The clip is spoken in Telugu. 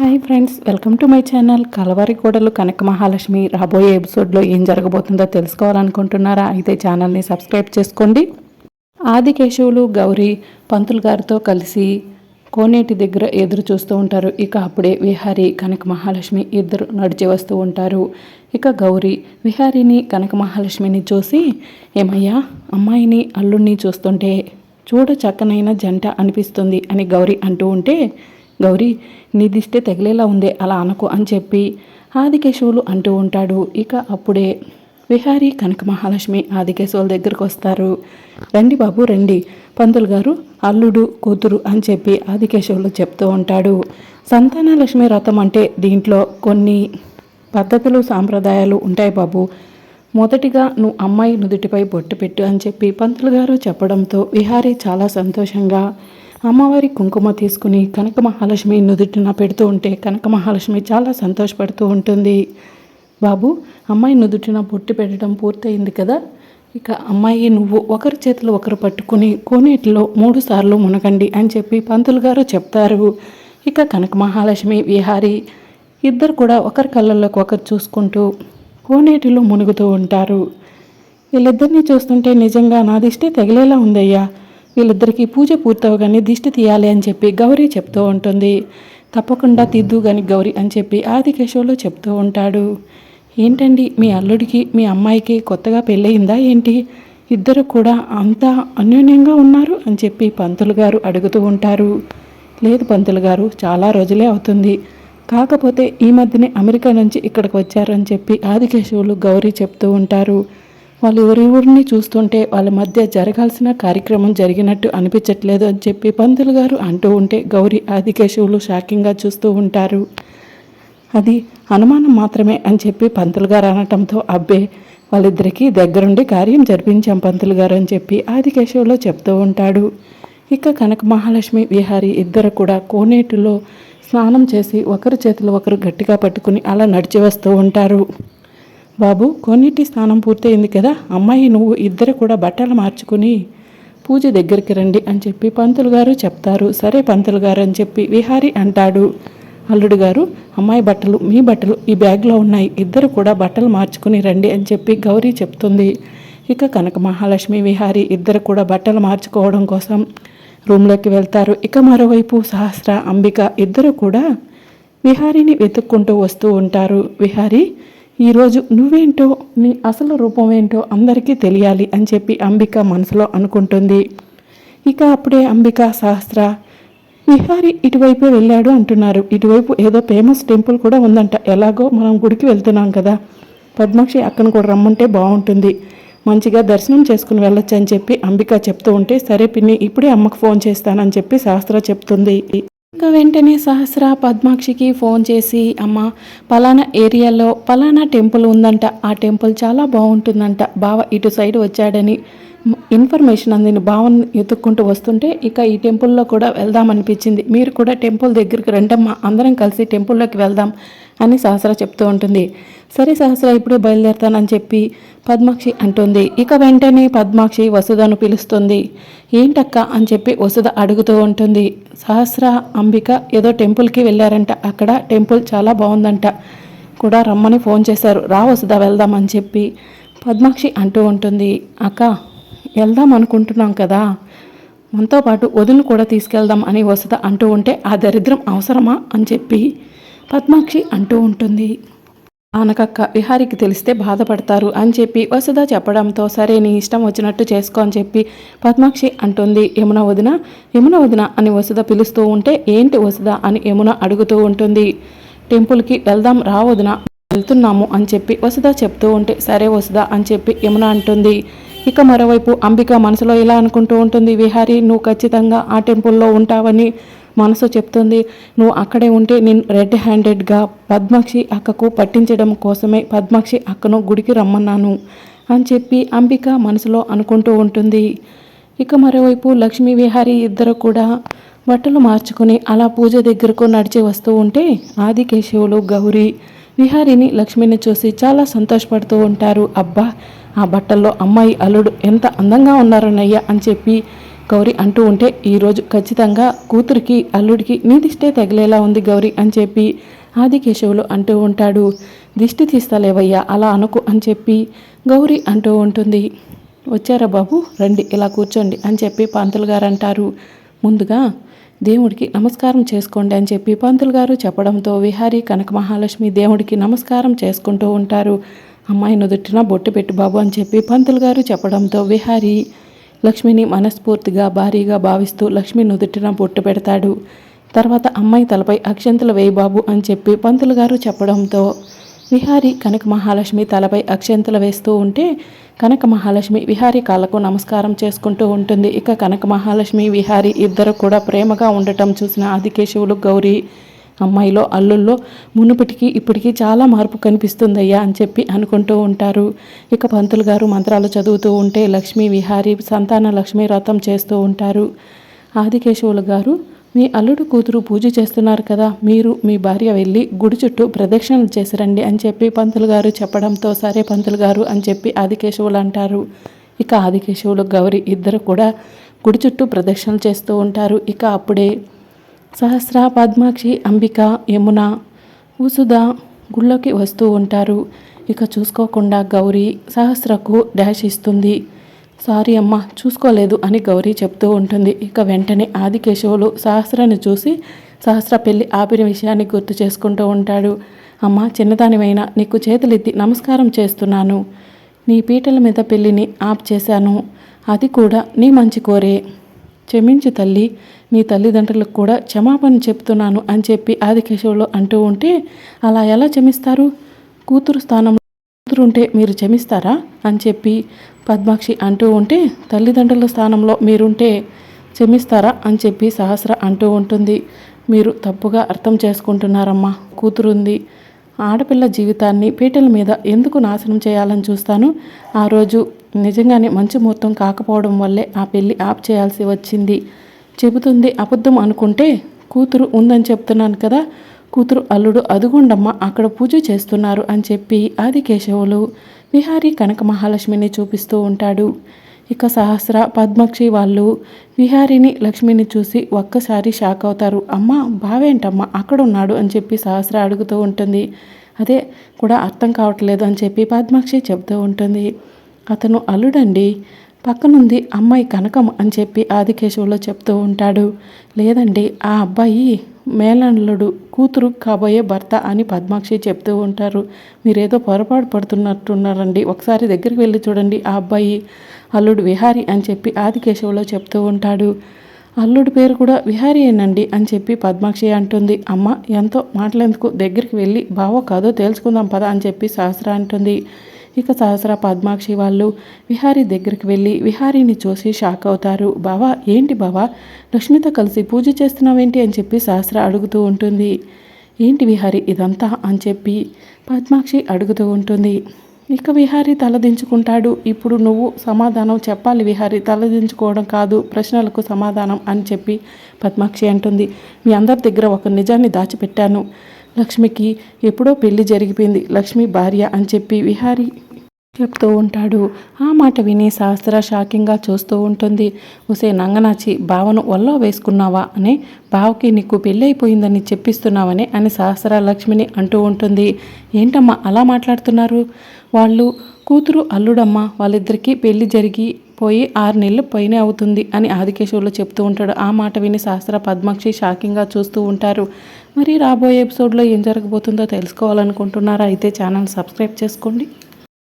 Hi friends welcome to my channel. Kalavari Kodalu Kanaka Mahalakshmi రాబోయే ఎపిసోడ్లో ఏం జరగబోతుందో తెలుసుకోవాలనుకుంటున్నారా? అయితే ఛానల్ని సబ్స్క్రైబ్ చేసుకోండి. ఆదికేశవులు గౌరీ పంతులు గారితో కలిసి కోనేటి దగ్గర ఎదురు చూస్తూ ఉంటారు. ఇక అప్పుడే విహారి కనక మహాలక్ష్మి ఇద్దరు నడిచి వస్తూ ఉంటారు. ఇక గౌరీ విహారిని కనక మహాలక్ష్మిని చూసి ఏమయ్యా అమ్మాయిని అల్లుడిని చూస్తుంటే చూడ చక్కనైన జంట అనిపిస్తుంది అని గౌరీ అంటూ ఉంటే గౌరీ నిదిస్తే తగిలేలా ఉంది అలా అనకు అని చెప్పి ఆదికేశవులు అంటూ ఉంటాడు. ఇక అప్పుడే విహారీ కనక మహాలక్ష్మి ఆదికేశవుల దగ్గరకు వస్తారు. రండి బాబు రండి. పంతులు గారు అల్లుడు కూతురు అని చెప్పి ఆదికేశవులు చెప్తూ ఉంటాడు. సంతానలక్ష్మి రథం అంటే దీంట్లో కొన్ని పద్ధతులు సాంప్రదాయాలు ఉంటాయి బాబు. మొదటిగా నువ్వు అమ్మాయి నుదుటిపై బొట్టు పెట్టు అని చెప్పి పంతులు గారు చెప్పడంతో విహారీ చాలా సంతోషంగా అమ్మవారి కుంకుమ తీసుకుని కనక మహాలక్ష్మి నుదుటిన పెడుతూ ఉంటే కనక మహాలక్ష్మి చాలా సంతోషపడుతూ ఉంటుంది. బాబు అమ్మాయి నుదుటిన బొట్టు పెట్టడం పూర్తయింది కదా? ఇక అమ్మాయి నువ్వు ఒకరి చేతిలో ఒకరు పట్టుకుని కోనేటిలో మూడు సార్లు మునగండి అని చెప్పి పంతులు గారు చెప్తారు. ఇక కనక మహాలక్ష్మి విహారీ ఇద్దరు కూడా ఒకరి కళ్ళల్లోకి ఒకరు చూసుకుంటూ కోనేటిలో మునుగుతూ ఉంటారు. వీళ్ళిద్దరిని చూస్తుంటే నిజంగా నా దిష్టి తగిలేలా ఉందయ్యా. వీళ్ళిద్దరికీ పూజ పూర్తవగానే దిష్టి తీయాలి అని చెప్పి గౌరీ చెప్తూ ఉంటుంది. తప్పకుండా తిద్దు గాని గౌరీ అని చెప్పి ఆదికేశవులు చెప్తూ ఉంటాడు. ఏంటండి మీ అల్లుడికి మీ అమ్మాయికి కొత్తగా పెళ్ళయిందా ఏంటి? ఇద్దరు కూడా అంతా అన్యోన్యంగా ఉన్నారు అని చెప్పి పంతులు గారు అడుగుతూ ఉంటారు. లేదు పంతులు గారు చాలా రోజులే అవుతుంది. కాకపోతే ఈ మధ్యనే అమెరికా నుంచి ఇక్కడికి వచ్చారని చెప్పి ఆదికేశవులు గౌరీ చెప్తూ ఉంటారు. వాళ్ళు ఎవరెవరిని చూస్తుంటే వాళ్ళ మధ్య జరగాల్సిన కార్యక్రమం జరిగినట్టు అనిపించట్లేదు అని చెప్పి పంతులు గారు అంటూ ఉంటే గౌరీ ఆదికేశవులు షాకింగ్గా చూస్తూ ఉంటారు. అది అనుమానం మాత్రమే అని చెప్పి పంతులు గారు అనటంతో అబ్బే వాళ్ళిద్దరికీ దగ్గరుండి కార్యం జరిపించాం పంతులు గారు అని చెప్పి ఆదికేశవులో చెప్తూ ఉంటాడు. ఇక కనక మహాలక్ష్మి విహారి ఇద్దరు కూడా కోనేటిలో స్నానం చేసి ఒకరి చేతులు ఒకరు గట్టిగా పట్టుకుని అలా నడిచి వస్తూ ఉంటారు. బాబు కొన్నింటి స్నానం పూర్తయింది కదా అమ్మాయి నువ్వు ఇద్దరు కూడా బట్టలు మార్చుకుని పూజ దగ్గరికి రండి అని చెప్పి పంతులు గారు చెప్తారు. సరే పంతులు గారు అని చెప్పి విహారి అంటాడు. అల్లుడు గారు అమ్మాయి బట్టలు మీ బట్టలు ఈ బ్యాగ్లో ఉన్నాయి ఇద్దరు కూడా బట్టలు మార్చుకుని రండి అని చెప్పి గౌరీ చెప్తుంది. ఇక కనక మహాలక్ష్మి విహారి ఇద్దరు కూడా బట్టలు మార్చుకోవడం కోసం రూమ్లోకి వెళ్తారు. ఇక మరోవైపు సహస్ర అంబిక ఇద్దరు కూడా విహారీని వెతుక్కుంటూ వస్తూ ఉంటారు. విహారీ ఈరోజు నువ్వేంటో నీ అసలు రూపం ఏంటో అందరికీ తెలియాలి అని చెప్పి అంబిక మనసులో అనుకుంటుంది. ఇక అప్పుడే అంబిక సహస్ర విహారి ఇటువైపు వెళ్ళాడు అంటున్నారు. ఇటువైపు ఏదో ఫేమస్ టెంపుల్ కూడా ఉందంట. ఎలాగో మనం గుడికి వెళ్తున్నాం కదా. పద్మాక్షి అక్కను కూడా రమ్మంటే బాగుంటుంది. మంచిగా దర్శనం చేసుకుని వెళ్ళొచ్చు అని చెప్పి అంబిక చెప్తూ ఉంటే సరే పిన్ని ఇప్పుడే అమ్మకు ఫోన్ చేస్తానని చెప్పి శాస్త్ర చెప్తుంది. ఇంకా వెంటనే సహస్ర పద్మాక్షికి ఫోన్ చేసి అమ్మ పలానా ఏరియాలో పలానా టెంపుల్ ఉందంట. ఆ టెంపుల్ చాలా బాగుంటుందంట. బావ ఇటు సైడ్ వచ్చాడని ఇన్ఫర్మేషన్ అందిన భావన ఎత్తుక్కుంటూ వస్తుంటే ఇక ఈ టెంపుల్లో కూడా వెళ్దామనిపించింది మీరు కూడా టెంపుల్ దగ్గరికి రండమ్మా అందరం కలిసి టెంపుల్లోకి వెళ్దాం అని సహస్ర చెప్తూ ఉంటుంది. సరే సహస్ర ఇప్పుడే బయలుదేరుతానని చెప్పి పద్మాక్షి అంటుంది. ఇక వెంటనే పద్మాక్షి వసుధను పిలుస్తుంది. ఏంటక్క అని చెప్పి వసుధ అడుగుతూ ఉంటుంది. సహస్ర అంబిక ఏదో టెంపుల్కి వెళ్ళారంట. అక్కడ టెంపుల్ చాలా బాగుందంట. కూడా రమ్మని ఫోన్ చేశారు. రా వసుధ వెళ్దామని చెప్పి పద్మాక్షి అంటూ ఉంటుంది. అక్క వెళ్దాం అనుకుంటున్నాం కదా. మనతో పాటు వదులు కూడా తీసుకెళ్దాం అని వసత అంటూ ఉంటే ఆ దరిద్రం అవసరమా అని చెప్పి పద్మాక్షి అంటూ ఉంటుంది. ఆనకక్క విహారికి తెలిస్తే బాధపడతారు అని చెప్పి వసుధ చెప్పడంతో సరే నీ ఇష్టం వచ్చినట్టు చేసుకో అని చెప్పి పద్మాక్షి అంటుంది. యమున వదిన యమున వదిన అని వసుధ పిలుస్తూ ఉంటే ఏంటి వసుధ అని యమున అడుగుతూ ఉంటుంది. టెంపుల్కి వెళ్దాం రా వదిన వెళ్తున్నాము అని చెప్పి వసుధ చెప్తూ ఉంటే సరే వసుధ అని చెప్పి యమున అంటుంది. ఇక మరోవైపు అంబిక మనసులో ఇలా అనుకుంటూ ఉంటుంది విహారి నువ్వు ఖచ్చితంగా ఆ టెంపుల్లో ఉంటావని మనసు చెప్తుంది. నువ్వు అక్కడే ఉంటే నేను రెడ్ హ్యాండెడ్గా పద్మాక్షి అక్కకు పట్టించడం కోసమే పద్మాక్షి అక్కను గుడికి రమ్మన్నాను అని చెప్పి అంబిక మనసులో అనుకుంటూ ఉంటుంది. ఇక మరోవైపు లక్ష్మీ విహారి ఇద్దరు కూడా బట్టలు మార్చుకుని అలా పూజ దగ్గరకు నడిచి వస్తూ ఉంటే ఆదికేశవులు గౌరీ విహారిని లక్ష్మిని చూసి చాలా సంతోషపడుతూ ఉంటారు. అబ్బా ఆ బట్టల్లో అమ్మాయి అల్లుడు ఎంత అందంగా ఉన్నారన్నయ్యా అని చెప్పి గౌరీ అంటూ ఉంటే ఈరోజు ఖచ్చితంగా కూతురికి అల్లుడికి నీ దిష్టే తగిలేలా ఉంది గౌరీ అని చెప్పి ఆదికేశవులు అంటూ ఉంటాడు. దిష్టి తీస్తలేవయ్యా అలా అనుకు అని చెప్పి గౌరీ అంటూ ఉంటుంది. వచ్చారా బాబు? రండి ఇలా కూర్చోండి అని చెప్పి పంతులు గారు అంటారు. ముందుగా దేవుడికి నమస్కారం చేసుకోండి అని చెప్పి పంతులు గారు చెప్పడంతో విహారీ కనక మహాలక్ష్మి దేవుడికి నమస్కారం చేసుకుంటూ ఉంటారు. అమ్మాయి నుదుటిన బొట్టు పెట్టు బాబు అని చెప్పి పంతులు గారు చెప్పడంతో విహారీ లక్ష్మిని మనస్ఫూర్తిగా భారీగా భావిస్తూ లక్ష్మి నుదుటిన బొట్టు పెడతాడు. తర్వాత అమ్మాయి తలపై అక్షంతలు వేయి బాబు అని చెప్పి పంతులు గారు చెప్పడంతో విహారీ కనక మహాలక్ష్మి తలపై అక్షంతలు వేస్తూ ఉంటే కనక మహాలక్ష్మి విహారీ కాళ్ళకు నమస్కారం చేసుకుంటూ ఉంటుంది. ఇక కనక మహాలక్ష్మి విహారీ ఇద్దరు కూడా ప్రేమగా ఉండటం చూసిన ఆదికేశవులు గౌరీ అమ్మాయిలో అల్లుల్లో మునుపటికి ఇప్పటికీ చాలా మార్పు కనిపిస్తుందయ్యా అని చెప్పి అనుకుంటూ ఉంటారు. ఇక పంతులు గారు మంత్రాలు చదువుతూ ఉంటే లక్ష్మీ విహారీ సంతాన లక్ష్మీ వ్రతం చేస్తూ ఉంటారు. ఆదికేశవులు గారు మీ అల్లుడు కూతురు పూజ చేస్తున్నారు కదా మీరు మీ భార్య వెళ్ళి గుడి చుట్టూ ప్రదక్షిణలు చేసిరండి అని చెప్పి పంతులు గారు చెప్పడంతో సరే పంతులు గారు అని చెప్పి ఆదికేశవులు అంటారు. ఇక ఆదికేశవులు గౌరి ఇద్దరు కూడా గుడి చుట్టూ ప్రదక్షిణలు చేస్తూ ఉంటారు. ఇక అప్పుడే సహస్ర పద్మాక్షి అంబిక యమున ఉసుద గుళ్ళోకి వస్తూ ఉంటారు. ఇక చూసుకోకుండా గౌరీ సహస్రకు డాష్ ఇస్తుంది. సారీ అమ్మ చూసుకోలేదు అని గౌరీ చెప్తూ ఉంటుంది. ఇక వెంటనే ఆదికేశవులు సహస్రాన్ని చూసి సహస్ర పెళ్ళి ఆపిన విషయాన్ని గుర్తు చేసుకుంటూ ఉంటాడు. అమ్మ చిన్నదానివైనా నీకు చేతులెత్తి నమస్కారం చేస్తున్నాను. నీ పీటల మీద పెళ్ళిని ఆప్ చేశాను. అది కూడా నీ మంచి కోరే. క్షమించు తల్లి నీ తల్లిదండ్రులకు కూడా క్షమాపణ చెప్తున్నాను అని చెప్పి ఆదికేశవులు అంటూ ఉంటే అలా ఎలా క్షమిస్తారు? కూతురు స్థానంలో కూతురు ఉంటే మీరు క్షమిస్తారా? అని చెప్పి పద్మాక్షి అంటూ ఉంటే తల్లిదండ్రుల స్థానంలో మీరుంటే క్షమిస్తారా? అని చెప్పి సహస్ర అంటూ ఉంటుంది. మీరు తప్పుగా అర్థం చేసుకుంటున్నారమ్మా కూతురుంది. ఆడపిల్ల జీవితాన్ని పీటల మీద ఎందుకు నాశనం చేయాలని చూస్తాను? ఆ రోజు నిజంగానే మంచి ముహూర్తం కాకపోవడం వల్లే ఆ పెళ్ళి ఆప్ చేయాల్సి వచ్చింది. చెబుతుంది అబద్ధం అనుకుంటే కూతురు ఉందని చెప్తున్నాను కదా కూతురు అల్లుడు అదుగుండమ్మ అక్కడ పూజ చేస్తున్నారు అని చెప్పి ఆదికేశవులు విహారీ కనక మహాలక్ష్మిని చూపిస్తూ ఉంటాడు. ఇక సహస్ర పద్మక్షి వాళ్ళు విహారిని లక్ష్మిని చూసి ఒక్కసారి షాక్ అవుతారు. అమ్మ బావేంటమ్మా అక్కడ ఉన్నాడు అని చెప్పి సహస్ర అడుగుతూ ఉంటుంది. అదే కూడా అర్థం కావట్లేదు అని చెప్పి పద్మాక్షి చెబుతూ ఉంటుంది. అతను అల్లుడండి పక్కనుంది అమ్మాయి కనకం అని చెప్పి ఆదికేశవులో చెప్తూ ఉంటాడు. లేదండి ఆ అబ్బాయి మేనల్లుడు కూతురు కాబోయే భర్త అని పద్మాక్షి చెప్తూ ఉంటారు. మీరేదో పొరపాటు పడుతున్నట్టున్నారండి. ఒకసారి దగ్గరికి వెళ్ళి చూడండి ఆ అబ్బాయి. అల్లుడు విహారి అని చెప్పి ఆదికేశవులో చెప్తూ ఉంటాడు. అల్లుడి పేరు కూడా విహారీయేనండి అని చెప్పి పద్మాక్షి అంటుంది. అమ్మ ఎంతో మాటలేందుకు? దగ్గరికి వెళ్ళి బావో కాదో తెలుసుకుందాం పద అని చెప్పి సహస్ర అంటుంది. ఇక సహస్ర పద్మాక్షి వాళ్ళు విహారీ దగ్గరికి వెళ్ళి విహారీని చూసి షాక్ అవుతారు. బావా ఏంటి బావా? లక్ష్మితో కలిసి పూజ చేస్తున్నావేంటి అని చెప్పి సహస్ర అడుగుతూ ఉంటుంది. ఏంటి విహారీ ఇదంతా? అని చెప్పి పద్మాక్షి అడుగుతూ ఉంటుంది. ఇక విహారీ తలదించుకుంటాడు ఇప్పుడు నువ్వు సమాధానం చెప్పాలి విహారీ తలదించుకోవడం కాదు ప్రశ్నలకు సమాధానం అని చెప్పి పద్మాక్షి అంటుంది. మీ అందరి దగ్గర ఒక నిజాన్ని దాచిపెట్టాను. లక్ష్మికి ఎప్పుడో పెళ్ళి జరిగిపోయింది. లక్ష్మి భార్య అని చెప్పి విహారీ చెప్తూ ఉంటాడు. ఆ మాట విని శాస్త్ర షాకింగ్గా చూస్తూ ఉంటుంది. ఉసే నంగనాచి బావను ఒల్లో వేసుకున్నావా? అని బావకి నీకు పెళ్ళైపోయిందని చెప్పిస్తున్నావని అని శాస్త్ర లక్ష్మిని అంటూ ఉంటుంది. ఏంటమ్మా అలా మాట్లాడుతున్నారు? వాళ్ళు కూతురు అల్లుడమ్మ వాళ్ళిద్దరికీ పెళ్ళి జరిగి పోయి ఆరు నెలలు పైనే అవుతుంది అని ఆదికేశవులు చెప్తూ ఉంటాడు. ఆ మాట విని శాస్త్ర పద్మాక్షి షాకింగ్గా చూస్తూ ఉంటారు. మరి రాబోయే ఎపిసోడ్లో ఏం జరగబోతుందో తెలుసుకోవాలనుకుంటున్నారా అయితే ఛానల్ సబ్స్క్రైబ్ చేసుకోండి